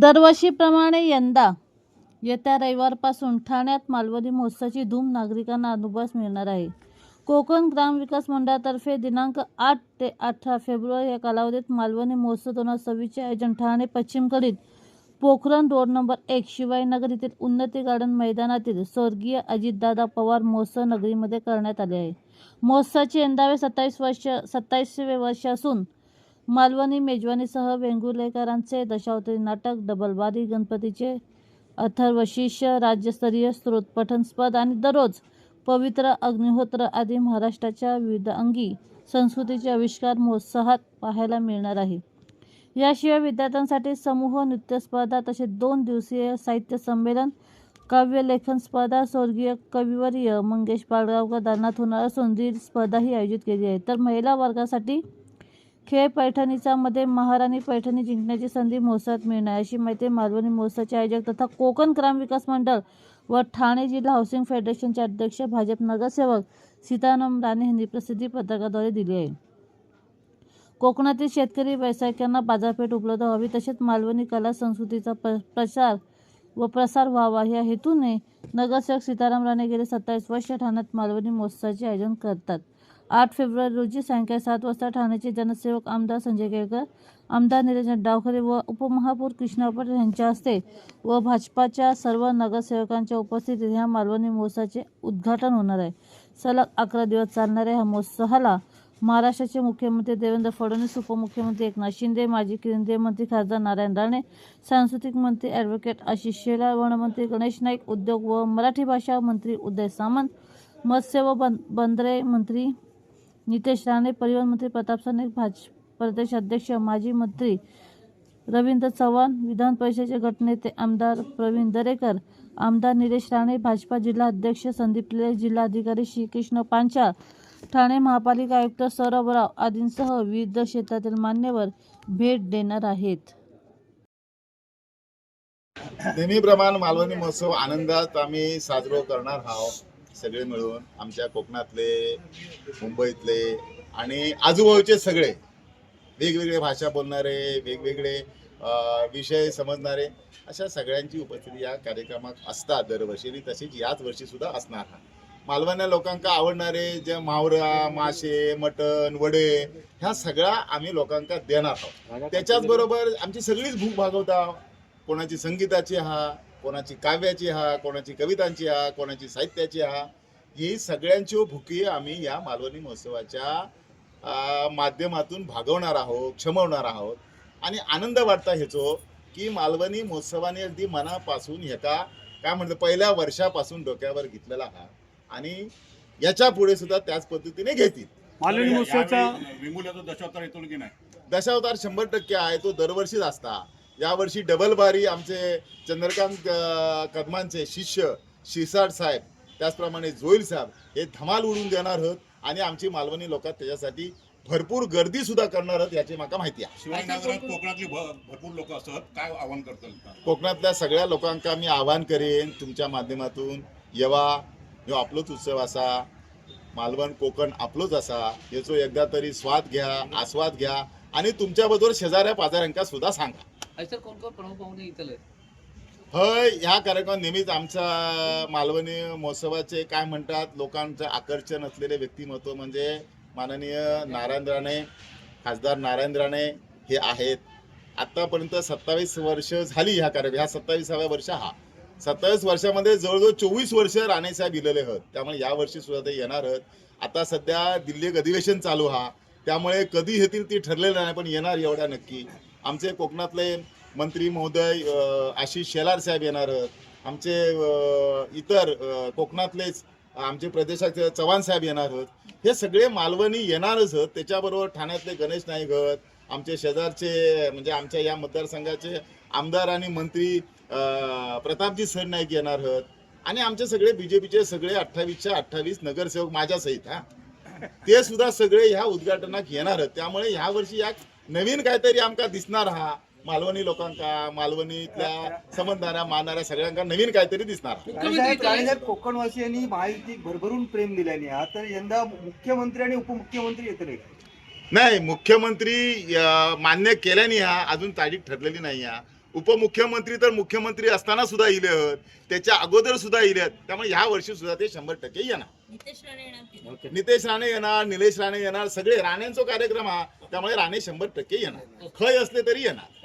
दरवर्षीप्रमाणे यंदा येत्या रविवारपासून ठाण्यात मालवणी महोत्सवाची धूम नागरिकांना अनुभवास मिळणार आहे. कोकण ग्रामविकास मंडळातर्फे दिनांक आठ ते अठरा फेब्रुवारी या कालावधीत मालवणी महोत्सव दोन हजार सव्वीसचे आयोजन ठाणे पश्चिमकडील पोखरण रोड नंबर एक शिवाजीनगर येथील उन्नती गार्डन मैदानातील स्वर्गीय अजितदादा पवार महोत्सव नगरीमध्ये करण्यात आले आहे. महोत्सवाचे यंदावे सत्तावीस वर्ष सत्तावीसवे वर्ष असून मालवणी मेजवानीसह वेंगुर्लेकरांचे दशावतरी नाटक डबलबारी गणपतीचे अथर्वशिष्य राज्यस्तरीय स्तोत्र पठण आणि दररोज पवित्र अग्निहोत्र आदी महाराष्ट्राच्या विविध अंगी संस्कृतीचे आविष्कार महोत्सवात पाहायला मिळणार आहे. याशिवाय विद्यार्थ्यांसाठी समूह नृत्य स्पर्धा तसेच दोन दिवसीय साहित्य संमेलन काव्य लेखन स्पर्धा स्वर्गीय कविवर्य मंगेश पाडगावकर दालनात होणार असून रील स्पर्धाही आयोजित केली आहे. तर महिला वर्गासाठी खेळ पैठणीचा मध्ये महाराणी पैठणी जिंकण्याची संधी मोसात मिळणार अशी माहिती मालवणी महोत्सवाचे आयोजक तथा कोकण ग्राम विकास मंडळ व ठाणे जिल्हा हाऊसिंग फेडरेशनचे अध्यक्ष भाजप नगरसेवक सीताराम राणे यांनी प्रसिद्धी पत्रकाद्वारे दिली आहे. कोकणातील शेतकरी व्यावसायिकांना बाजारपेठ उपलब्ध व्हावी तसेच मालवणी कला संस्कृतीचा प्र प्रचार व प्रसार व्हावा या हेतूने नगरसेवक सीताराम राणे गेले सत्तावीस वर्ष ठाण्यात मालवणी महोत्सवाचे आयोजन करतात. आठ फेब्रुवारी रोजी सायंकाळी सात वाजता ठाण्याचे जनसेवक आमदार संजय केळकर आमदार निरंजन डावखरे व उपमहापौर कृष्णा पटेल यांच्या हस्ते व भाजपाच्या सर्व नगरसेवकांच्या उपस्थितीत ह्या मालवणी महोत्सवाचे उद्घाटन होणार आहे. सलग अकरा दिवस चालणाऱ्या ह्या महोत्सवाला. महाराष्ट्राचे मुख्यमंत्री देवेंद्र फडणवीस उपमुख्यमंत्री एकनाथ शिंदे माजी केंद्रीय मंत्री खासदार नारायण राणे सांस्कृतिक मंत्री ॲडव्होकेट आशिष शेलार वनमंत्री गणेश नाईक उद्योग व मराठी भाषा मंत्री उदय सामंत मत्स्य व बं बंदरे मंत्री नितेश राणे परिवहन मंत्री प्रताप सरनाईक भाजप प्रदेश अध्यक्ष माजी मंत्री रवींद्र चव्हाण विधान परिषदेचे गटनेते आमदार प्रवीण दरेकर आमदार निलेश राणे भाजपा जिल्हा अध्यक्ष संदीप लेले जिल्हाधिकारी श्रीकृष्ण पांचाळ ठाणे महापालिका आयुक्त सौरभ राव आदींसह विविध क्षेत्रातील मान्यवर भेट देणार आहेत. नेहमीप्रमाणे मालवणी महोत्सव आनंदात आम्ही साजरो करणार आहोत. सगळे मिळून आमच्या कोकणातले मुंबईतले आणि आजूबाजूचे सगळे वेगवेगळे भाषा बोलणारे वेगवेगळे विषय समजणारे अशा सगळ्यांची उपस्थिती या कार्यक्रमात असतात दरवर्षी आणि तशीच याच वर्षी सुद्धा असणार हा. मालवण्या लोकांका आवडणारे जे मावरा मासे मटण वडे ह्या सगळ्या आम्ही लोकांका देणार आहोत. त्याच्याच बरोबर आमची सगळीच भूक भागवता कोणाची संगीताची हा कोणाची काव्याची हा कोणाची कवितांची हा कोणाची साहित्याची हा ही सगळ्यांची भुकी आम्ही या मालवणी महोत्सवाच्या माध्यमातून भागवणार आहोत क्षमवणार आहोत. आणि आनंद वाटता ह्याचो की मालवणी महोत्सवाने अगदी मनापासून ह्याका काय म्हणतं पहिल्या वर्षापासून डोक्यावर घेतलेला हा. आणि याच्यापुढे सुद्धा त्याच पद्धतीने घेतील. मालवणी महोत्सवाचा दशावतार येतो की नाही दशावतार शंभर टक्के आहे तो दरवर्षीच असता. यावर्षी डबल बारी आमचे चंद्रकांत कदमांचे शिष्य शिरसाट साहेब त्याचप्रमाणे जोईल साहेब हे धमाल उडून देणार आहोत आणि आमची मालवणी लोक त्याच्यासाठी भरपूर गर्दी सुद्धा करणार आहोत याची माका माहिती आहे. शिवाजीनगरात कोकणातली भ- भरपूर लोक असतात. काय आव्हान करतात कोकणातल्या सगळ्या लोकांका मी आवाहन करेन तुमच्या माध्यमातून येवा. ह्यो आपलोच उत्सव असा. मालवण कोकण आपलोच असा. याचो एकदा तरी स्वाद घ्या आस्वाद घ्या आणि तुमच्याबरोबर शेजाऱ्या पाजाऱ्यांका सुद्धा सांगा. सर कोण कोण प्रमुख पाहुणे इथले? हय ह्या कार्यक्रमात नेहमीच आमच्या मालवणी महोत्सवाचे काय म्हणतात लोकांचं आकर्षण असलेले व्यक्तिमत्व म्हणजे माननीय नारायण राणे खासदार नारायण राणे हे आहेत. आतापर्यंत सत्तावीस वर्ष झाली ह्या कार्यक्रम ह्या सत्तावीसाव्या वर्ष हा. सत्तावीस वर्षामध्ये जवळजवळ चोवीस वर्ष राणे साहेब दिलेले आहेत. त्यामुळे या वर्षी सुद्धा ते येणार आहेत. आता सध्या दिल्ली अधिवेशन चालू हा. त्यामुळे कधी येतील ती ठरलेलं नाही पण येणार एवढ्या नक्की. आमचे कोकणातले मंत्री महोदय आशिष शेलार साहेब येणार आमचे इतर कोकणातलेच आमचे प्रदेशाचे चव्हाण साहेब येणार आहेत. हे सगळे मालवणी येणारच आहेत. त्याच्याबरोबर ठाण्यातले गणेश नाईक आमचे शेजारचे म्हणजे आमच्या या मतदारसंघाचे आमदार आणि मंत्री अ, प्रतापजी सरनाईक येणार आहेत. आणि आमचे सगळे बीजेपीचे सगळे अठ्ठावीसच्या अठ्ठावीस नगरसेवक माझ्यासहित हा. ते सुद्धा सगळे ह्या उद्घाटनात येणार आहेत. त्यामुळे ह्या वर्षी या नवीन काहीतरी आमका दिसणार हा. मालवणी लोकांका मालवणीतल्या समजणाऱ्या मानणाऱ्या सगळ्यांका नवीन काहीतरी दिसणार कोकणवासियांनी महायुतीक भरभरून प्रेम दिल्याने हा तर यंदा मुख्यमंत्री आणि उपमुख्यमंत्री येतले नाही मुख्यमंत्री अ, मान्य केल्याने हा अजून तारीख ठरलेली नाही हा. उपमुख्यमंत्री तर मुख्यमंत्री असताना सुद्धा इले आहेत त्याच्या अगोदर सुद्धा इले आहेत त्यामुळे ह्या वर्षी सुद्धा ते शंभर टक्के येणार. नितेश राणे येणार निलेश राणे येणार सगळे राणेंचा कार्यक्रम हा त्यामुळे राणे शंभर टक्के येणार. खय असले तरी येणार.